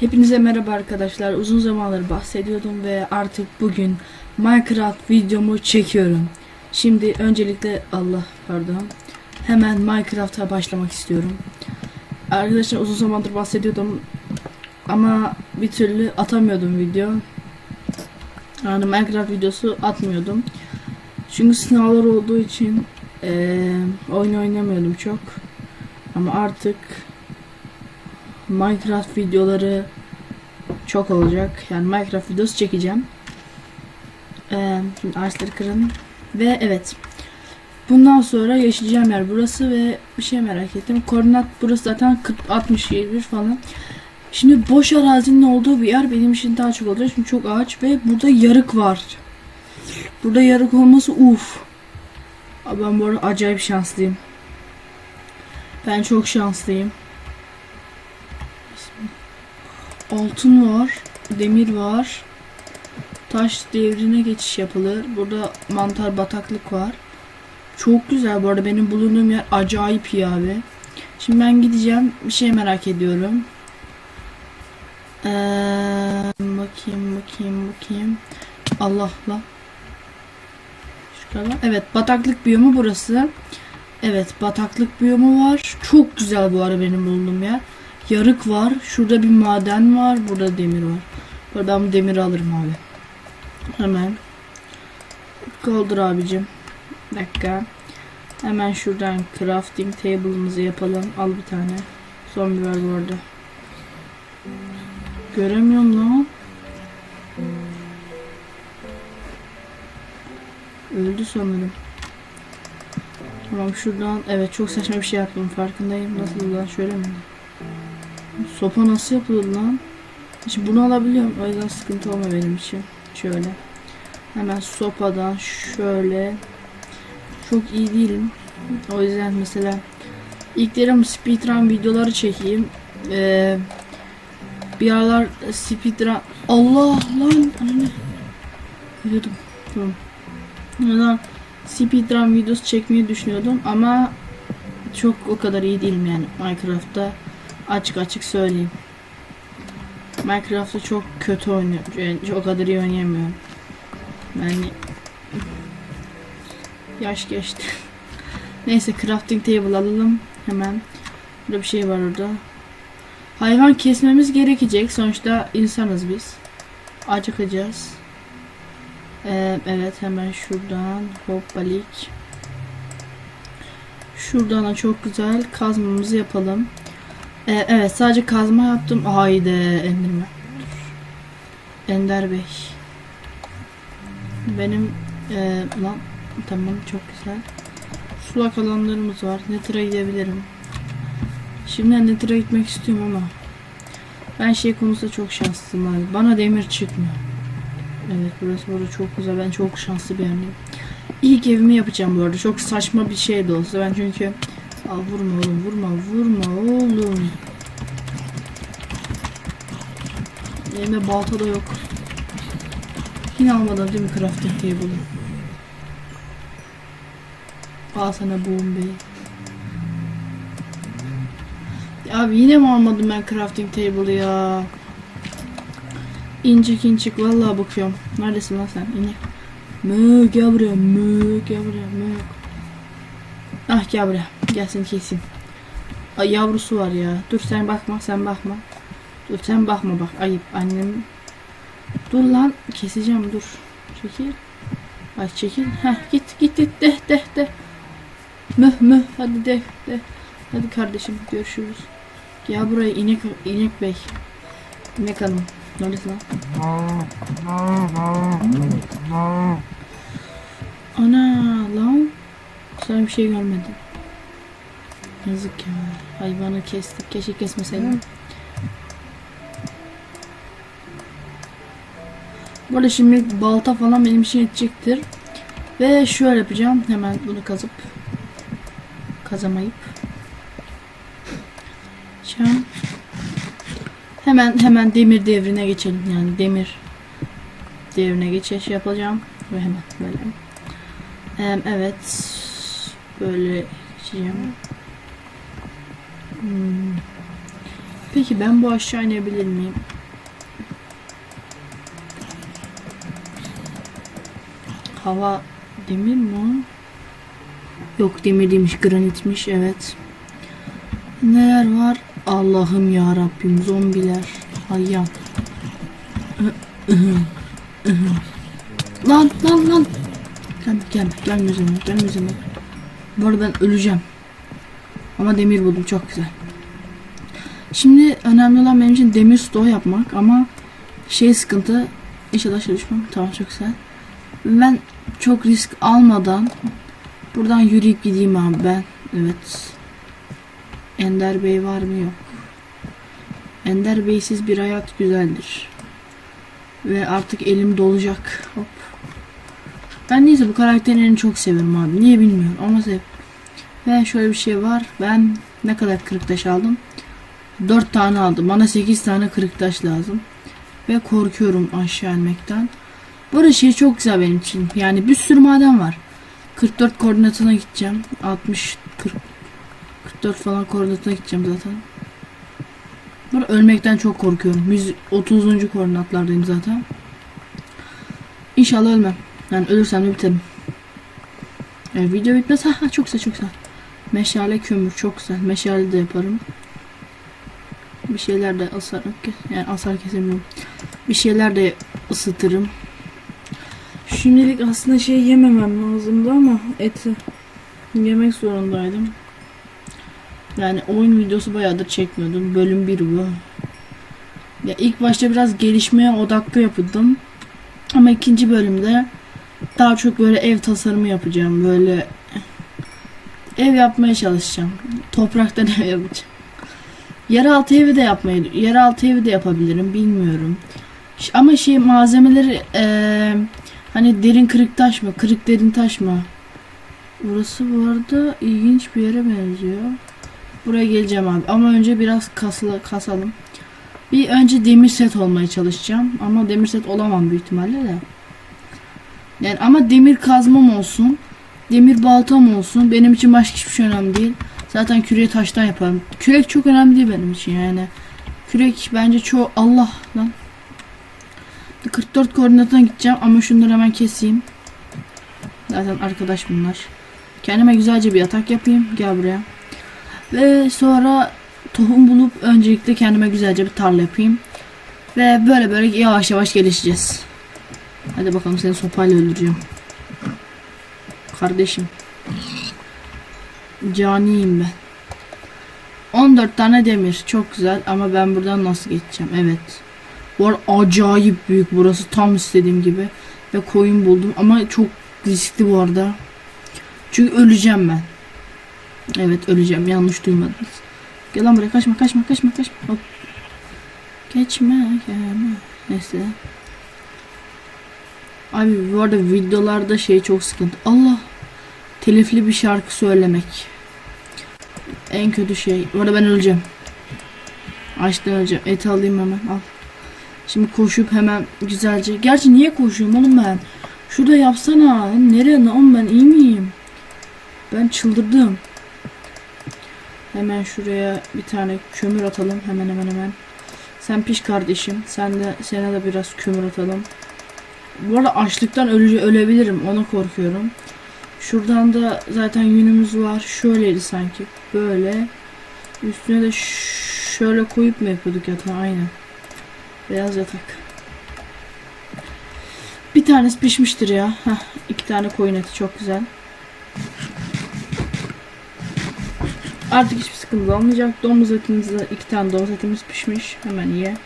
Hepinize merhaba arkadaşlar. Uzun zamandır bahsediyordum ve artık bugün Minecraft videomu çekiyorum. Şimdi öncelikle Allah pardon. Hemen Minecraft'a başlamak istiyorum. Arkadaşlar uzun zamandır bahsediyordum ama bir türlü atamıyordum video. Yani Minecraft videosu atmıyordum. Çünkü sınavlar olduğu için eee oyun oynamıyordum çok. Ama artık Minecraft videoları çok olacak. Yani Minecraft videosu çekeceğim. Ee, ağaçları kıralım. Ve evet. Bundan sonra yaşayacağım yer burası ve bir şey merak ettim. Koordinat burası zaten 40 60 71 falan. Şimdi boş arazinin olduğu bir yer benim için daha çok olacak. Çünkü çok ağaç ve burada yarık var. Burada yarık olması uf. Ben bu arada acayip şanslıyım. Ben çok şanslıyım. Altın var, demir var. Taş devrine geçiş yapılır. Burada mantar bataklık var. Çok güzel bu arada benim bulunduğum yer acayip iyi abi. Şimdi ben gideceğim. Bir şey merak ediyorum. Ee, bakayım bakayım bakayım. Allah Allah. Şurada. Evet bataklık biyomu burası. Evet bataklık biyomu var. Çok güzel bu arada benim bulunduğum yer. Yarık var. Şurada bir maden var. Burada demir var. Buradan bu demiri alırım abi. Hemen. Kaldır abicim. Bir dakika. Hemen şuradan crafting table'ımızı yapalım. Al bir tane. Son bir var bu arada. Göremiyorum lan. Öldü sanırım. Tamam şuradan evet çok saçma bir şey yaptım farkındayım. Nasıl lan şöyle mi? Sopa nasıl yapılır lan? Şimdi bunu alabiliyorum. O yüzden sıkıntı olma benim için. Şöyle. Hemen sopadan şöyle. Çok iyi değilim. O yüzden mesela ilk derim speedrun videoları çekeyim. Ee, bir aralar speedrun Allah lan anne. Biliyordum. Tamam. Ya speedrun videosu çekmeyi düşünüyordum ama çok o kadar iyi değilim yani Minecraft'ta açık açık söyleyeyim. Minecraft'ta çok kötü oynuyorum. Yani o kadar iyi oynayamıyorum. Yani yaş geçti. Neyse crafting table alalım hemen. Burada bir şey var orada. Hayvan kesmemiz gerekecek. Sonuçta insanız biz. Acıkacağız. Ee, evet hemen şuradan hoppalik. Şuradan da çok güzel kazmamızı yapalım. Ee, evet sadece kazma yaptım. Haydi Enderman. Ender Bey. Benim e, lan tamam çok güzel. Sulak alanlarımız var. Nether'a gidebilirim. Şimdi Nether'a gitmek istiyorum ama ben şey konusunda çok şanslıyım abi. Bana demir çıkmıyor. Evet burası burada çok güzel. Ben çok şanslı bir yerdeyim. İlk evimi yapacağım bu arada. Çok saçma bir şey de olsa. Ben çünkü Aa, vurma oğlum vurma vurma oğlum. Elimde balta da yok. Yine almadım değil mi crafting table'ı? Al sana boom bey. Ya Abi yine mi almadım ben crafting table'ı ya? İncik incik vallahi bakıyorum. Neredesin lan sen? İnek. Mö gel buraya mö gel buraya mö. Ah gel buraya. Gelsin kesin. Ay yavrusu var ya. Dur sen bakma sen bakma. Dur sen bakma bak ayıp annem. Dur lan keseceğim dur. Çekil. Ay çekil. Heh git git git de de de. Müh müh hadi de de. Hadi kardeşim görüşürüz. Gel buraya inek inek bey. İnek hanım. Ne oluyor lan? Ana lan. Sen bir şey görmedim. Yazık ya. Hayvanı kestik. Keşke kesmeseydim. Bu arada şimdi balta falan benim için yetecektir. Ve şöyle yapacağım. Hemen bunu kazıp kazamayıp Şu an hemen hemen demir devrine geçelim. Yani demir devrine geçiş yapacağım. Ve hemen böyle. Evet. Böyle geçeceğim. Hmm. Peki ben bu aşağı inebilir miyim? Hava demir mi? Yok demir değilmiş granitmiş evet. Neler var? Allah'ım ya Rabbim zombiler. Hayyan. lan lan lan. Gelme gelme gelme üzerime gelme üzerime. Bu arada ben öleceğim. Ama demir buldum çok güzel. Şimdi önemli olan benim için demir stoğu yapmak ama şey sıkıntı inşallah düşmem. Tamam çok güzel. Ben çok risk almadan buradan yürüyüp gideyim abi ben. Evet. Ender Bey var mı yok. Ender Bey'siz bir hayat güzeldir. Ve artık elim dolacak. Hop. Ben neyse bu karakterin elini çok seviyorum abi. Niye bilmiyorum ama sev. Ve şöyle bir şey var. Ben ne kadar kırık taş aldım? 4 tane aldım. Bana 8 tane kırık taş lazım. Ve korkuyorum aşağı inmekten. Bu arada şey çok güzel benim için. Yani bir sürü maden var. 44 koordinatına gideceğim. 60 40 44 falan koordinatına gideceğim zaten. Bu arada ölmekten çok korkuyorum. 130. koordinatlardayım zaten. İnşallah ölmem. Yani ölürsem de biterim. Yani video bitmez. Ha, ha çok güzel çok güzel. Meşale kömür çok güzel. Meşale de yaparım. Bir şeyler de asar yani asar kesemiyorum. Bir şeyler de ısıtırım. Şimdilik aslında şey yememem lazımdı ama eti yemek zorundaydım. Yani oyun videosu bayağıdır çekmiyordum. Bölüm 1 bu. Ya ilk başta biraz gelişmeye odaklı yapıyordum. Ama ikinci bölümde daha çok böyle ev tasarımı yapacağım. Böyle ev yapmaya çalışacağım. Topraktan ev yapacağım. Yeraltı evi de yapmayı, yeraltı evi de yapabilirim bilmiyorum. Ama şey malzemeleri eee, hani derin kırık taş mı, kırık derin taş mı? Burası bu arada ilginç bir yere benziyor. Buraya geleceğim abi ama önce biraz kasla, kasalım. Bir önce demir set olmaya çalışacağım ama demir set olamam büyük ihtimalle de. Yani ama demir kazmam olsun. Demir baltam olsun. Benim için başka hiçbir şey önemli değil. Zaten küreği taştan yaparım. Kürek çok önemli değil benim için yani. Kürek bence çoğu Allah lan. 44 koordinatına gideceğim ama şunları hemen keseyim. Zaten arkadaş bunlar. Kendime güzelce bir yatak yapayım. Gel buraya. Ve sonra tohum bulup öncelikle kendime güzelce bir tarla yapayım. Ve böyle böyle yavaş yavaş gelişeceğiz. Hadi bakalım seni sopayla öldüreceğim. Kardeşim. Caniyim ben. 14 tane demir. Çok güzel ama ben buradan nasıl geçeceğim? Evet. Bu acayip büyük burası. Tam istediğim gibi. Ve koyun buldum ama çok riskli bu arada. Çünkü öleceğim ben. Evet öleceğim. Yanlış duymadınız. Gel lan buraya kaçma kaçma kaçma kaçma. Hop. Geçme gelme. Neyse. Abi bu arada videolarda şey çok sıkıntı. Allah. Telifli bir şarkı söylemek. En kötü şey. Bu arada ben öleceğim. Açtan öleceğim. Et alayım hemen. Al. Şimdi koşup hemen güzelce. Gerçi niye koşuyorum oğlum ben? Şurada yapsana. Nereye lan ben iyi miyim? Ben çıldırdım. Hemen şuraya bir tane kömür atalım. Hemen hemen hemen. Sen piş kardeşim. Sen de sana da biraz kömür atalım. Bu arada açlıktan ölece ölebilirim. Ona korkuyorum. Şuradan da zaten yünümüz var. Şöyleydi sanki. Böyle. Üstüne de şöyle koyup mu yapıyorduk yatağı? Aynen. Beyaz yatak. Bir tanesi pişmiştir ya. Heh, iki tane koyun eti çok güzel. Artık hiçbir sıkıntı olmayacak. Domuz etimiz de iki tane domuz etimiz pişmiş. Hemen ye.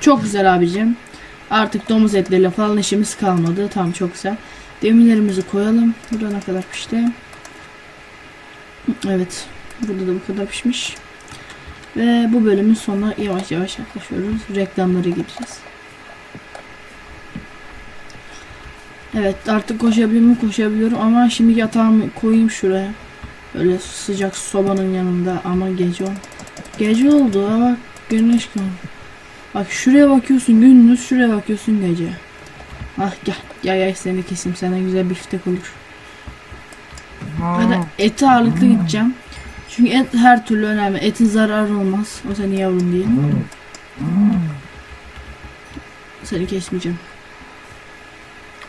Çok güzel abicim. Artık domuz etleriyle falan işimiz kalmadı. Tamam çok güzel. Demirlerimizi koyalım. Burada ne kadar pişti? Evet. Burada da bu kadar pişmiş. Ve bu bölümün sonuna yavaş yavaş yaklaşıyoruz. Reklamlara gireceğiz. Evet artık koşabiliyorum koşabiliyorum ama şimdi yatağımı koyayım şuraya. Öyle sıcak sobanın yanında ama gece ol. Gece oldu ha bak güneş kan. Bak şuraya bakıyorsun gündüz şuraya bakıyorsun gece. Ah gel gel gel seni keseyim sana güzel biftek olur. Hadi eti ağırlıklı gideceğim. Çünkü et her türlü önemli. Etin zararı olmaz. O senin yavrun değil. Seni kesmeyeceğim.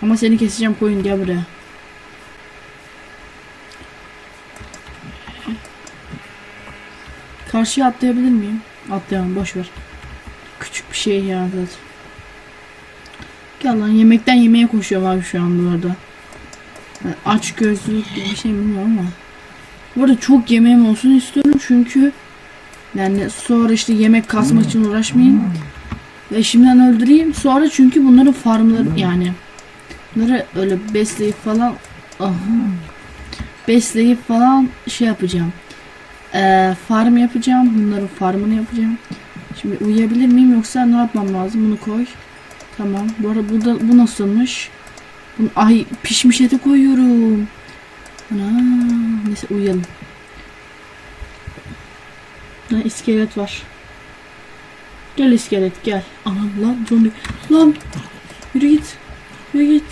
Ama seni keseceğim koyun gel buraya. Karşıya atlayabilir miyim? Atlayamam boş ver. Küçük bir şey ya zaten. Gel lan yemekten yemeğe koşuyorum abi şu an bu arada. Yani aç gözlülük gibi bir şey bilmiyorum ama. Bu arada çok yemeğim olsun istiyorum çünkü yani sonra işte yemek kasmak için uğraşmayayım. Ve şimdiden öldüreyim. Sonra çünkü bunların farmları yani bunları öyle besleyip falan ah, besleyip falan şey yapacağım. Ee, farm yapacağım. Bunların farmını yapacağım. Şimdi uyuyabilir miyim yoksa ne yapmam lazım? Bunu koy. Tamam. Bu arada bu da bu nasılmış? Bunu, ay pişmiş ete koyuyorum. Ana, neyse uyuyalım. Lan iskelet var. Gel iskelet gel. Anam lan zombi. Lan yürü git. Yürü git.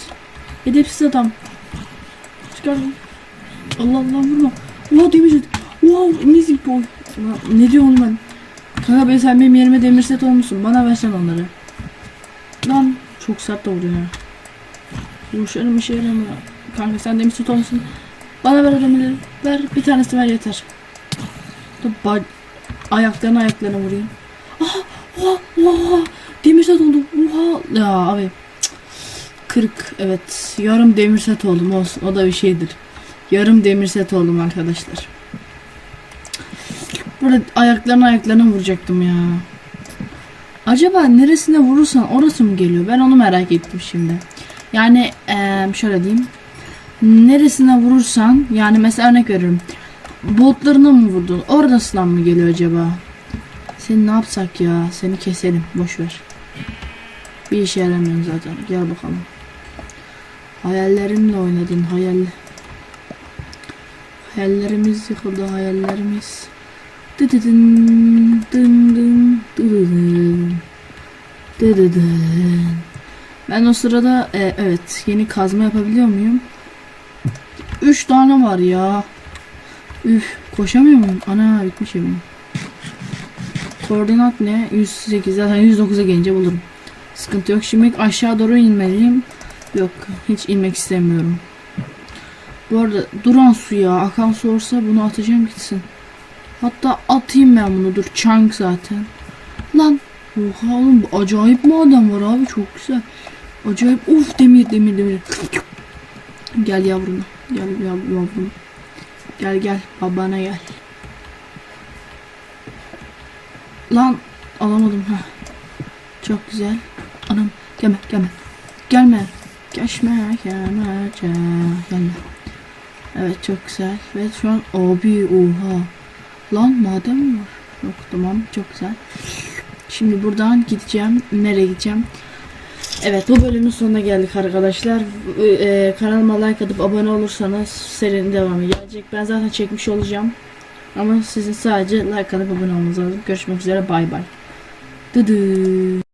Edepsiz adam. Çıkar. Allah Allah vurma. Allah demir set. Wow amazing boy. Ne diyorsun ben? Kanka ben sen benim yerime demir set olmuşsun. Bana versen onları. Lan çok sert de vuruyor ya. Yumuşarım işe yaramıyor. Kanka sen demir olmuşsun. Bana ver adamları. Ver bir tanesi ver yeter. Ba- ayaklarına ayaklarına vurayım. Aha, oha, oha. Demir set oldum. Oha. Ya abi. cık. 40 evet. Yarım demir set oldum olsun. O da bir şeydir. Yarım demir set oldum arkadaşlar. Burada ayaklarına ayaklarına vuracaktım ya. Acaba neresine vurursan orası mı geliyor? Ben onu merak ettim şimdi. Yani eee, şöyle diyeyim. Neresine vurursan yani mesela örnek veriyorum. Botlarına mı vurdun? Orasından mı geliyor acaba? Seni ne yapsak ya? Seni keselim. Boş ver. Bir işe yaramıyorsun zaten. Gel bakalım. Hayallerimle oynadın. Hayal. Hayallerimiz yıkıldı. Hayallerimiz. Dıdıdın, dın dın, dıdıdın, dıdıdın. Ben o sırada e, evet yeni kazma yapabiliyor muyum? Üç tane var ya. Üf koşamıyor muyum? Ana bitmiş yemin. Koordinat ne? 108 zaten 109'a gelince bulurum. Sıkıntı yok. Şimdi aşağı doğru inmeliyim. Yok hiç inmek istemiyorum. Bu arada duran su ya. Akan su olsa bunu atacağım gitsin. Hatta atayım ben bunu. Dur chunk zaten. Lan. Oha oğlum bu acayip maden var abi. Çok güzel. Acayip. Uf demir demir demir. Gel yavrum. Gel yav- yavrum. Gel gel. Babana gel. Lan. Alamadım. ha. Çok güzel. Anam. Gelme gelme. Gelme. Geçme gelme. Gelme. Evet çok güzel. Ve şu an abi oha. Lan maden mi var? Yok tamam çok güzel. Şimdi buradan gideceğim. Nereye gideceğim? Evet bu bölümün sonuna geldik arkadaşlar. Ee, kanalıma like atıp abone olursanız serinin devamı gelecek. Ben zaten çekmiş olacağım. Ama sizin sadece like atıp abone olmanız lazım. Görüşmek üzere bay bay. Dıdı.